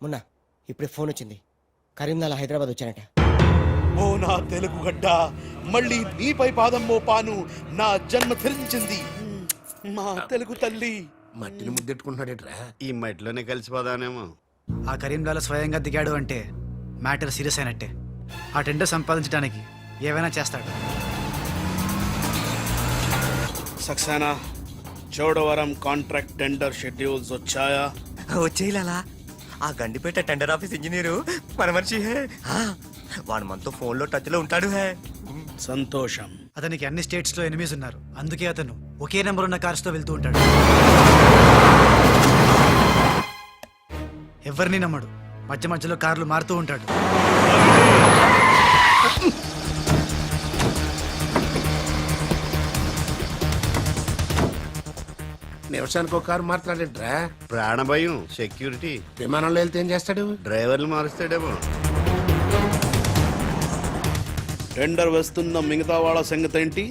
మొన్న ఇప్పుడే ఫోన్ వచ్చింది. కరీంనాల హైదరాబాద్ వచ్చానట. ఓ నా తెలుగు గడ్డ మళ్ళీ నీపై పాదం మోపాను నా జన్మ ధరించింది మా తెలుగు తల్లి. మట్టిని ముద్దెట్టుకుంటున్నాడేట్రా? ఈ మట్టిలోనే కలిసిపోదానేమో ఆ కరీంలాల స్వయంగా దిగాడు అంటే మ్యాటర్ సీరియస్ అయినట్టే. ఆ టెండర్ సంపాదించడానికి ఏవైనా చేస్తాడు. Saxena Chodavaram contract tender schedules వచ్చాయా? వచ్చేయాలా ఆ గండిపేట టెండర్ ఆఫీస్ ఇంజనీరు మన మనిషి హే. ఆ, వాడు మనతో ఫోన్లో టచ్లో ఉంటాడు హే. సంతోషం. అతనికి అన్ని స్టేట్స్లో ఎనిమిస్ ఉన్నారు. అందుకే అతను ఒకే నెంబర్ ఉన్న కార్స్తో వెళ్తూ ఉంటాడు. ఎవరిని నమ్మడు. మధ్య మధ్యలో కార్లు మారుతూ ఉంటాడు. నిమిషానికి ఒక కారు మాట్లాడేట్రా? ప్రాణభయం సెక్యూరిటీ విమానంలో వెళ్తే ఏం చేస్తాడు? డ్రైవర్లు మారుస్తాడేమో. టెండర్ వేస్తున్న మిగతా వాళ్ళ సంగతి ఏంటి?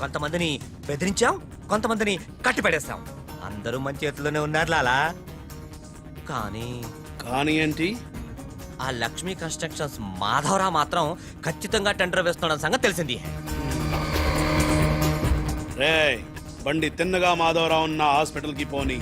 కొంతమందిని బెదిరించాం కొంతమందిని కట్టి పడేస్తాం అందరూ మన చేతిలోనే ఉన్నారు లాలా. కానీ కానీ ఏంటి? ఆ లక్ష్మీ కన్స్ట్రక్షన్స్ మాధవరావు మాత్రం ఖచ్చితంగా టెండర్ వేస్తున్నాడు సంగతి తెలిసింది. రే బండి తిన్నగా మాధవరావు ఉన్న హాస్పిటల్కి పోని.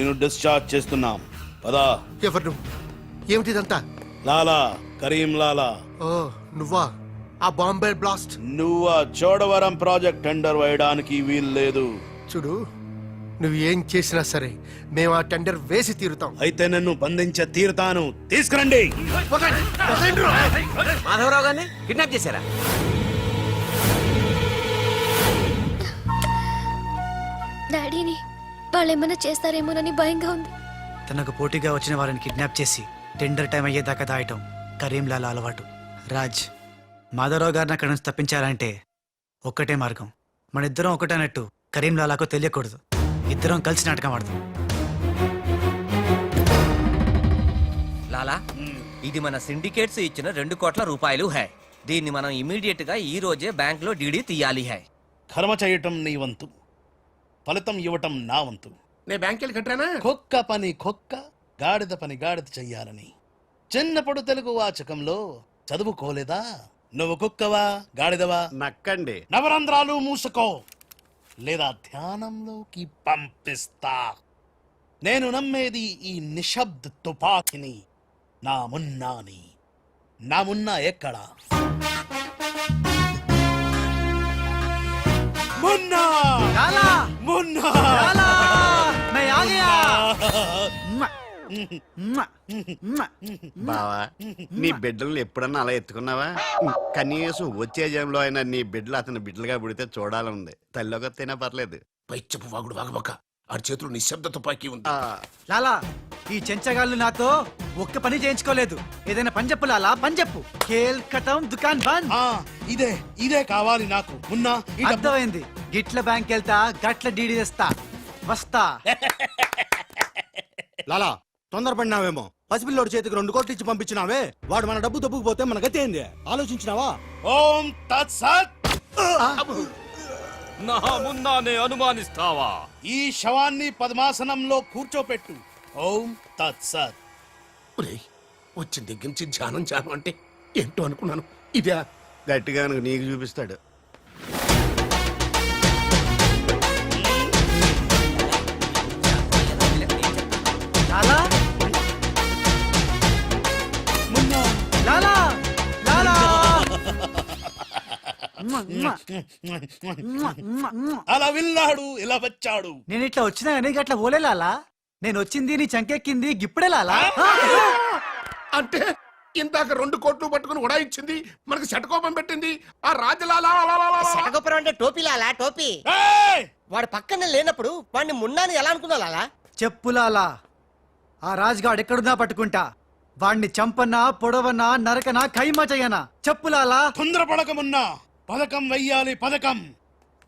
నేను డిశ్చార్జ్ చేస్తున్నాం. పదా. ఎవరు? నువ్వు ఏమిటిదంతా లాలా కరీం లాలా. ఓ నువ్వా? ఆ బాంబే బ్లాస్ట్? నువ్వు? ఆ చోడవరం ప్రాజెక్ట్ టెండర్ వేయడానికి వీలు లేదు. చూడు నువ్వు ఏం చేసినా సరే మేము ఆ టెండర్ వేసి తీరుతాం. అయితే నన్ను బంధించ తీరుతాను. తీసుకురండి. మాధవరావు గారిని కిడ్నాప్ చేశారా? డాడీని వాళ్ళు ఏమైనా చేస్తారేమోనని భయంగా ఉంది. తనకు పోటీగా వచ్చిన వారిని కిడ్నాప్ చేసి టెండర్ టైం అయ్యేదాకా దాయటం కరీంలాల అలవాటు. రాజ్ మాధవరావు గారిని అక్కడి నుంచి తప్పించాలంటే ఒక్కటే మార్గం. మన ఇద్దరం ఒకటన్నట్టు కరీంలాలాకు తెలియకూడదు. ఇద్దరం కలిసి నాటకం ఆడదాం. లాలా ఇది మన సిండికేట్స్ ఇచ్చిన రెండు కోట్ల రూపాయలు హై. దీన్ని మనం ఇమీడియట్గా ఈ రోజే బ్యాంక్లో డీడీ తీయాలి హై. కర్మ చేయటం నీ వంతు. ఫలితం ఇవ్వటం నా వంతు. నేను బ్యాంక్ వెళ్ళి కట్టానా? కుక్క పని కుక్క గాడిద పని గాడిద చెయ్యాలని. చిన్నప్పుడు తెలుగు వాచకంలో చదువుకోలేదా? నువ్వు కుక్కవా గాడిదవా? నక్కండి. నవరంధ్రాలు మూసుకో. లేదా ధ్యానంలోకి పంపిస్తా. నేను నమ్మేది ఈ నిశ్శబ్ద తుపాకిని. నా మున్నాని. నా మున్నా ఎక్కడా? మున్నా. మున్నా. బావా నీ బిడ్డల్ని ఎప్పుడన్నా అలా ఎత్తుకున్నావా? కనీసం వచ్చే జంలో అయినా నీ బిడ్డలు అతని బిడ్డలుగా పుడితే చూడాలనుంది తల్లిగా తినా పర్లేదు. పైచ్చపు వాగుడు వాగబక్క ఆడి చేతులు నిశ్శబ్ద తుపాకీ ఉంది. లాలా ఈ చెంచగాళ్ళు నాతో ఒక్క పని చేయించుకోలేదు. ఏదైనా పని చెప్పు లాలా పని చెప్పు. కేల్ కటం దుకాన్ బంద్. ఆ, ఇదే ఇదే కావాలి నాకు. మున్నా ఈ డబ్బు. అర్థమైంది. గిట్ల బ్యాంక్ వెళ్తా గట్ల డీడీ తెస్తా. వస్తా. లాలా తొందరపడినావేమో. పసిపిల్లోడి చేతికి రెండు కోట్లు ఇచ్చి పంపించినావే. వాడు మన డబ్బు దబ్బుకుపోతే మన గతి ఏంది? ఆలోచించినావా? ఓం తత్సత్. నా మున్నానే అనుమానిస్తావా? ఈ శవాన్ని పద్మాసనంలో కూర్చోపెట్టు. ఓం తత్సత్ ఒరేయ్, వచ్చిన దగ్గర నుంచి ధ్యానం ధ్యానం అంటే ఏంటో అనుకున్నాను. ఇదే. గట్టిగా నీకు చూపిస్తాడు. అలా వెళ్ళాడు ఇలా వచ్చాడు. నేను ఇట్లా వచ్చినా కానీ గట్ల ఓలే లాలా. నేను వచ్చింది నీ చంకెక్కింది గిప్పుడే లాలా? అంటే ఇందాక రెండు కోట్లు పట్టుకుని ఉడాయించింది మనకు శటకోపం పెట్టింది ఆ రాజలాలా శటగొప్పరం అంటే టోపీ లాలా టోపీ? ఏయ్! వాడు పక్కన లేనప్పుడు వాడిని మున్నాని ఎలా అనుకున్నా లాలా? చెప్పులాలా ఆ రాజ్గాడ్ ఎక్కడున్నా పట్టుకుంటా. వాణ్ణి చంపనా పొడవనా నరకనా ఖైమా చెయ్యనా చెప్పులాలా తొందరపడకమున్నా. పథకం వెయ్యాలి పథకం.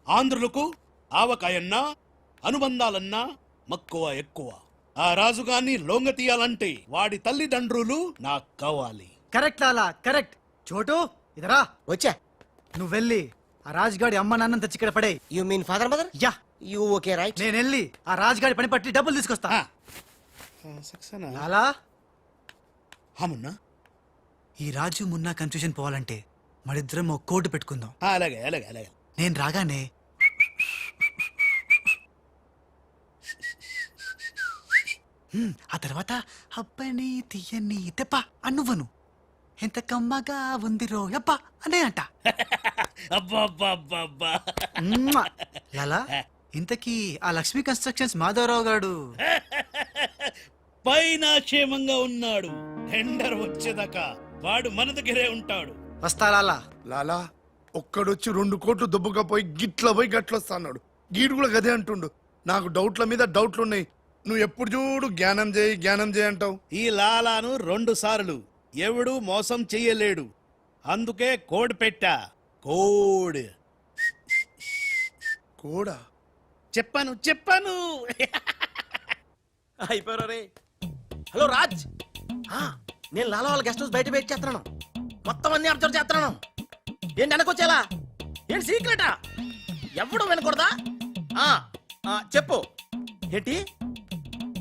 ఆంధ్రులకు ఆవకాయన్నా అనుబంధాలన్నా మక్కువ ఎక్కువ. ఆ రాజుగాన్ని లొంగ తీయాలంటే వాడి తల్లిదండ్రులు నాకు కావాలి. కరెక్ట్ లాలా కరెక్ట్. చోటు ఇదరా. వచ్చా. నువ్వు వెళ్ళి ఆ రాజ్గాడి అమ్మ నాన్న తెచ్చి ఇక్కడ పడే you mean father mother yeah. You okay right నేను వెళ్ళి ఆ రాజ్గాడి పని పట్టి డబ్బులు తీసుకొస్తా? లాలా. హమున్నా ఈ రాజు మున్నా కన్ఫ్యూజన్ పోవాలంటే మరిద్దరం ఒక కోటు పెట్టుకుందాం. ఆ, అలాగే అలాగే అలాగే. నేను రాగానే హ్మ్, ఆ తర్వాత అబ్బని తీయని తెప్ప అన్నువ్వను ఎంత కమ్మగా ఉంది రో యప్ప అనే అంట. అబ్బా అబ్బా అబ్బా అబ్బా. మ్మ్. లాలా ఇంతకీ ఆ లక్ష్మీ కన్స్ట్రక్షన్స్ మాధవరావు గారు? పైన క్షేమంగా ఉన్నాడు. టెండర్ వచ్చేదాకా వాడు మన దగ్గరే ఉంటాడు. వస్తా లాలా. లాలా ఒక్కడొచ్చి రెండు కోట్లు దుబ్బగా పోయి గిట్ల పోయి గట్లొస్తాడు గీడు కూడా గదే అంటుండు. నాకు డౌట్ల మీద డౌట్లు ఉన్నాయి నువ్వు ఎప్పుడు చూడు జ్ఞానం చేయి జ్ఞానం చేయి అంటావు. ఈ లాలాను రెండు సార్లు. ఎవడు మోసం చెయ్యలేడు. అందుకే కోడ్ పెట్టా. కోడ్. కూడా? చెప్పాను చెప్పాను. అయిపోయారు రే? హలో రాజ్. ఆ, నేను లాలా వాళ్ళ గెస్ట్ హౌస్ బయట వెయిట్ చేస్తున్నాను మొత్తం అన్ని అబ్జర్వ్ చేస్తున్నాను. ఏంటి వెనకొచ్చేలా ఏంటి సీక్రెటా? ఎవడు వినకూడదా? ఆ, చెప్పు. ఏంటి?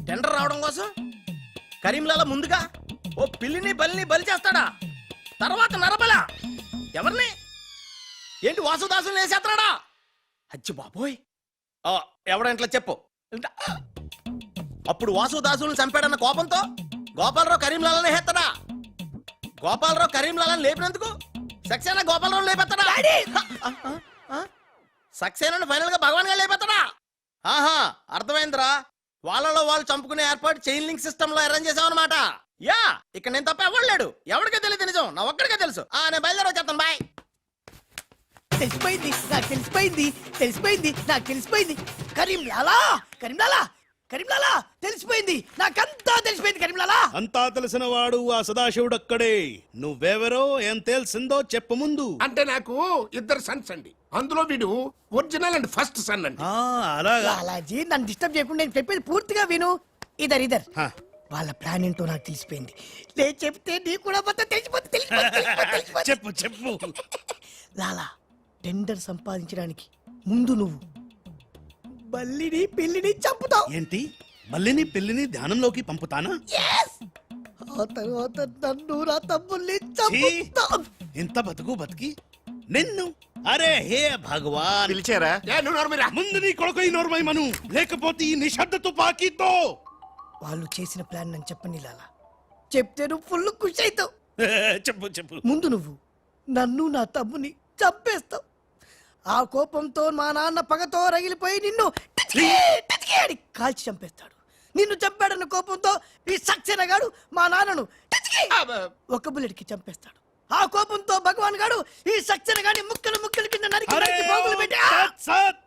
టెండర్ రావడం కోసం? కరీంలాల ముందుగా ఓ పిల్లిని బలిని బలి చేస్తాడా? తర్వాత నరబల. ఎవరిని? ఏంటి వాసుదాసుని వేసేస్తాడా అచ్చి బాబోయ్. ఎవడంట్లా చెప్పు. అప్పుడు వాసుదాసుని చంపాడన్న కోపంతో గోపాలరావు కరీంలాలని హెత్తడా? గోపాలరావు కరీంలాలని లేపినందుకు? సక్సేనా గోపాలరావు లేపెత్తడా సక్సేనాను ఫైనల్గా భగవాన్గా లేపెత్తడా ఆహా అర్థమైందిరా. వాళ్ళలో వాళ్ళు చంపుకునే ఏర్పాటు చైన్ లింక్ సిస్టమ్లో అరేంజ్ చేసామన్నమాట యా ఇక్కడ నేను తప్ప ఎవడు లేడు. ఎవరికే తెలియదు నిజం. నా ఒక్కడికే తెలుసు. ఆ నేను బయలుదేరి వచ్చేస్తాను. బాయ్. తెలిసిపోయింది. నాకు తెలిసిపోయింది. తెలిసిపోయింది. నాకు తెలిసిపోయింది. కరీంలాలా? కరీంలాలా? కరీంలాలా? తెలిసిపోయింది. నాకంతా తెలిసిపోయింది కరీంలాలా. అంతా తెలిసిన వాడు ఆ సదాశివుడు అక్కడే నువ్వెవరో ఏం తెలిసిందో చెప్పు ముందు. అంటే నాకు ఇద్దరు సన్స్ అండి. అందులో వీడు ఒరిజినల్ అండ్ ఫస్ట్ సన్ అండి. ఆ, అలాగా. లాలాజీ నన్ను డిస్టర్బ్ చేయకుండా నేను చెప్పేది పూర్తిగా విను. ఇదర్ ఇదర్. హ. వాళ్ళ ప్లాన్ ఏంటో నాకు తెలిసిపోయింది. నేను చెప్తే నీకు కూడా మొత్తం తెలిసిపోతుంది, తెలిసిపోతుంది. చెప్పు చెప్పు. లాలా టెండర్ సంపాదించడానికి ముందు నువ్వు బల్లిని పిల్లిని చంపుతావు. ఏంటి? మళ్ళీని పెళ్ళిని ధ్యానంలోకి పంపుతానా? ఆ తర్వాత నన్ను నా తమ్ముల్ని ఛీ! చంపుతావు ఇంత బతుకు బతికి నిన్ను అరే హే భగవాన్. పిలిచారా? ఏ నువ్వు నోరుమీరా. ముందు నీ కొడుకు ఈ నోర్మై మను. లేకపోతే ఈ నిశ్శబ్ద తుపాకీతో వాళ్ళు చేసిన ప్లాన్ నన్ను చెప్పండి లాలా. చెప్తే నువ్వు ఫుల్ ఖుషి అవుతావు చెప్పు చెప్పు. ముందు నువ్వు నన్ను నా తమ్ముని చంపేస్తావు. ఆ కోపంతో మా నాన్న పగతో రగిలిపోయి నిన్ను టిచ్కి, టిచ్కి అని కాల్చి చంపేస్తాడు. నిన్ను చంపాడన్న కోపంతో ఈ సక్సేనా గాడు మా నాన్నను టిచ్కి ఒక బుల్లెట్కి చంపేస్తాడు. ఆ కోపంతో భగవాన్ గాడు ఈ సక్సేనా గాని ముక్కలు ముక్కలు కింద నరికి నరికి పోగులు పెట్టి ఆ! సత్, సత్!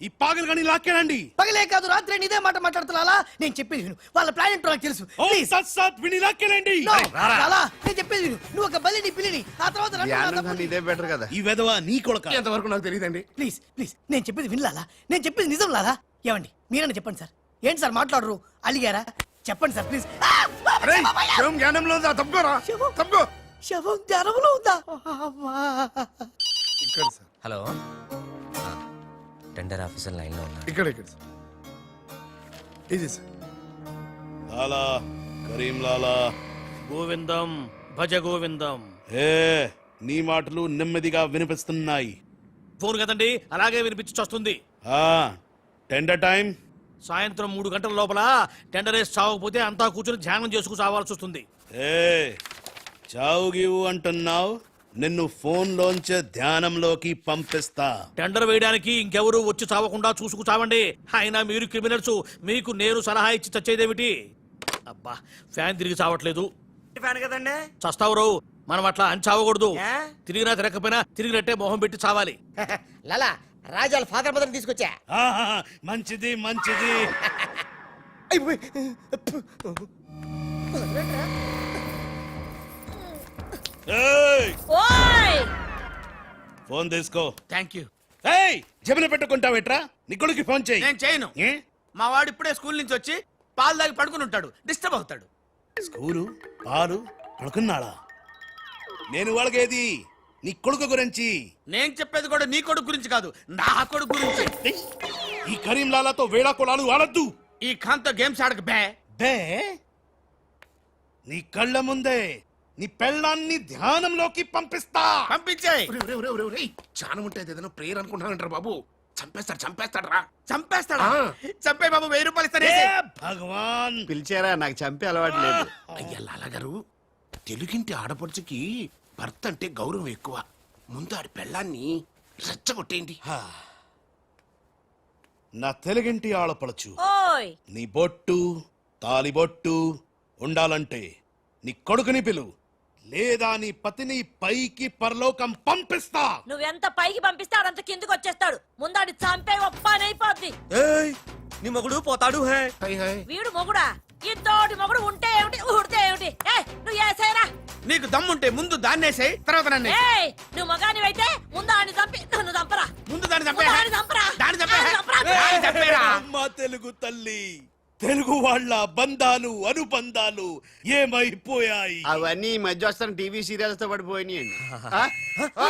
ఈ పాగలు కానీ లాక్కేనండి. పగలే కాదు రాత్రి ఇదే మాట మాట్లాడుతున్నా నేను చెప్పేది విను. వాళ్ళ ప్లాన్ ఏంటో నాకు తెలుసు. ఓ. సత్ సత్ విని లాక్కేనండి. No, లాలా, నేను చెప్పేది విను. నువ్వు ఒక బలిని పిల్లిని ఆ తర్వాత కన్నా ఇదే బెటర్ కదా. ఈ వెధవ నీ కొడుక. ఎంతవరకు నాకు తెలియదండి. ప్లీజ్ ప్లీజ్ నేను చెప్పేది వినలాలా? నేను చెప్పేది నిజం లాలా ఏమండి మీరన్నా చెప్పండి సార్. ఏంటి సార్ మాట్లాడరు? అలిగారా? చెప్పండి సార్ ప్లీజ్. అరే శివం జ్ఞానంలో ఉందా? తప్పుకోరా. శివం. తప్పుకో. శవం జ్వరంలో ఉందా? అమ్మా. ఇక్కడ సార్. హలో. టెండర్ ఆఫీసర్ లైన్లో ఉన్నా ఇక్కడ ఇక్కడ సార్. ఇది సార్. లాలా కరీం లాలా. గోవిందం భజ గోవిందం. ఏ నీ మాటలు నెమ్మదిగా వినిపిస్తున్నాయి. ఫోన్ కదండి అలాగే వినిపించి వస్తుంది ఆ టెండర్ టైం సాయంత్రం మూడు గంటల లోపల టెండర్ వేసి చావకపోతే అంతా కూర్చొని ధ్యానం చేసుకు చావాల్సి వస్తుంది. ఏ చావు గీవు అంటున్నావు? నిన్ను ఫోన్లోంచే ధ్యానంలోకి పంపిస్తా. టెండర్ వేయడానికి ఇంకెవరు వచ్చి చావకుండా చూసుకు చావండి. అయినా మీరు క్రిమినల్స్ మీకు నేను సలహా ఇచ్చి చచ్చేదేమిటి? అబ్బా ఫ్యాన్ తిరిగి చావట్లేదు. ఫ్యాన్ కదండి? చస్తావు రావు మనం అట్లా అంచావకూడదు తిరిగినా తిరగకపోయినా తిరిగినట్టే మొహం పెట్టి చావాలి. లాలా రాజాల ఫాదర్ మదర్ తీసుకొచ్చా? ఆహా, మంచిది మంచిది. ఏయ్, ఓయ్! ఫోన్ తీసుకో. Thank you. ఏయ్! జబిన పెట్టుకుంటావేట్రా నీ కొడుకు ఫోన్ చేయి. నేను చేయను. ఏ? మా వాడు ఇప్పుడే స్కూల్ నుంచి వచ్చి పాలు తాగి పడుకుని ఉంటాడు. డిస్టర్బ్ అవుతాడు. స్కూలు పాలు పడుకున్నాడా? నేను వాళ్ళకేది నీ కొడుకు గురించి. నేను చెప్పేది కూడా నీ కొడుకు గురించి కాదు నా కొడుకు గురించి. ఏయ్, ఈ కరీంలాలాతో వేళా కొలాలు ఆడద్దు. ఈ ఖాన్తో గేమ్స్ ఆడక బే. బే? నీ కళ్ళ ముందే నీ పెళ్ళాన్ని ధ్యానంలోకి పంపిస్తా. పంపించేయ్ చాలా ఉంటుంది ఏదైనా ప్రేయర్ అనుకుంటానంటారు బాబు. చంపేస్తాడు చంపేస్తాడు? రా చంపేస్తాడా చంపే బాబు వెయ్యి రూపాయలు ఇస్తానే ఏ భగవాన్. పిలిచారా? నాకు చంపే అలవాటు లేదు. అయ్యా లాలగారు తెలుగింటి ఆడపడుచుకి భర్త అంటే గౌరవం ఎక్కువ. ముందు ఆడి పెళ్ళాన్ని రెచ్చగొట్టేయండి. నా తెలుగింటి ఆడపడచ్చు ఓయ్! నీ బొట్టు తాలిబొట్టు ఉండాలంటే నీ కొడుకుని పిలు. లేదా నీ పతిని పైకి పరలోకం పంపిస్తా. నువ్వెంత పైకి పంపిస్తే ఆడంత కిందకి వచ్చేస్తాడు ముందాడి చంపే ఒప్పనైపోద్ది ఏయ్ నీ మొగుడు పోతాడు హే. High high. వీడు మొగుడా? ఇంతోటి మొగుడు ఉంటే దమ్ముంటే ముందు దాన్నేసేయ్ తర్వాత నన్ను ఏయ్ నువ్వు మగానివైతే ముందు ఆడిని చంపి నన్ను చంపరా. ముందు దాన్ని చంపే ముందు ఆడిని చంపరా. దాన్ని చంపే చంపరా. దాన్ని చంపేరా అమ్మ తెలుగు తల్లి తెలుగు వాళ్ళ బంధాలు అనుబంధాలు ఏమైపోయాయి? అవన్నీ ఈ మధ్య వస్తున్న టీవీ సీరియల్స్తో పడిపోయినాయండి ఆ? ఆ!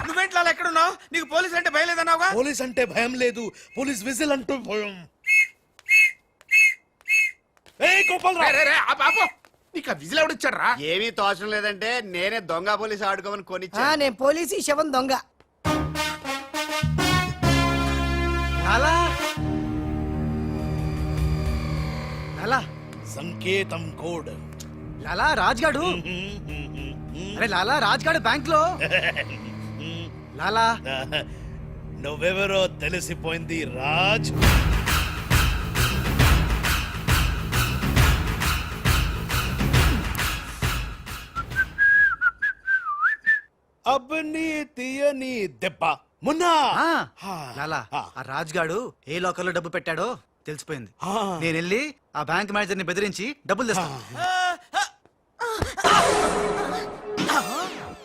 నువ్వేంటి లాలా ఎక్కడున్నావు? నీకు పోలీస్ అంటే భయలేదన్నావుగా పోలీస్ అంటే భయం లేదు. పోలీస్ విజిల్ అంటూ భయం ఏ గోపాలరావు రే, రే, ఆ బాబు నీకు ఆ విజిల్ ఎవడిచ్చాడు రా ఏమీ తోచడం లేదంటే నేనే దొంగ పోలీస్ ఆడుకోమని ఆ, కొనిచ్చా నేను పోలీసు ఈ శవం దొంగ. లాలా లాలా సంకేతం కోడ్. లాలా రాజ్గాడు? అరే లాలా రాజ్గాడు బ్యాంక్లో లాలా? నువ్వెవరో తెలిసిపోయింది రాజ్. అబ్బని తీయని దెబ్బ. మున్నా! ఆ, లాలా. ఆ రాజ్గాడు ఏ లోకల్లో డబ్బు పెట్టాడో తెలిసిపోయింది. ఆ. నేను వెళ్ళి ఆ బ్యాంక్ మేనేజర్ని బెదిరించి డబ్బులు తెస్తాను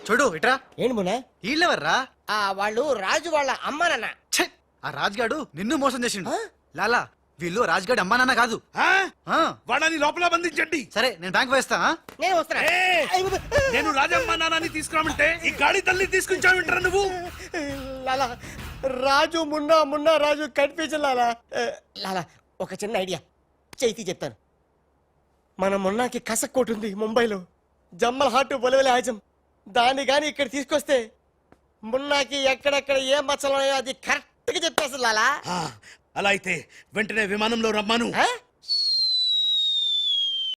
చూడు ఇట్రా. ఏంటి మున్నా? వీళ్ళెవర్రా ఆ వాళ్ళు రాజు వాళ్ళ అమ్మ నాన్న. ఛే! ఆ రాజ్గాడు నిన్ను మోసం చేసిండు. లాలా వీళ్ళు రాజ్గాడు అమ్మా నాన్న కాదు. ఆ? ఆ, వాళ్ళని లోపల బంధించండి. సరే నేను బ్యాంక్ వేస్తా ఆ? నేను వస్తున్నా. ఏ! నేను రాజమ్మ నాన్నని తీసుకురామంటే ఈ గాడి తల్లి తీసుకొచ్చావింటరా నువ్వు? లాలా రాజు మున్నా మున్నా రాజు కన్ఫ్యూజన్ లాలా. ఏ, లాలా ఒక చిన్న ఐడియా. చైతి చెప్తాను. మన మున్నాకి కసక్కోటు ఉంది ముంబైలో. జమ్మల్ హాటు బొలవెల హాజం దాన్ని గాని ఇక్కడ తీసుకొస్తే మున్నాకి ఎక్కడెక్కడ ఏ మచ్చలు ఉన్నాయో అది కరెక్ట్గా చెప్పేస్తుంది లాలా. ఆ, అలా అయితే వెంటనే విమానంలో రమ్మాను.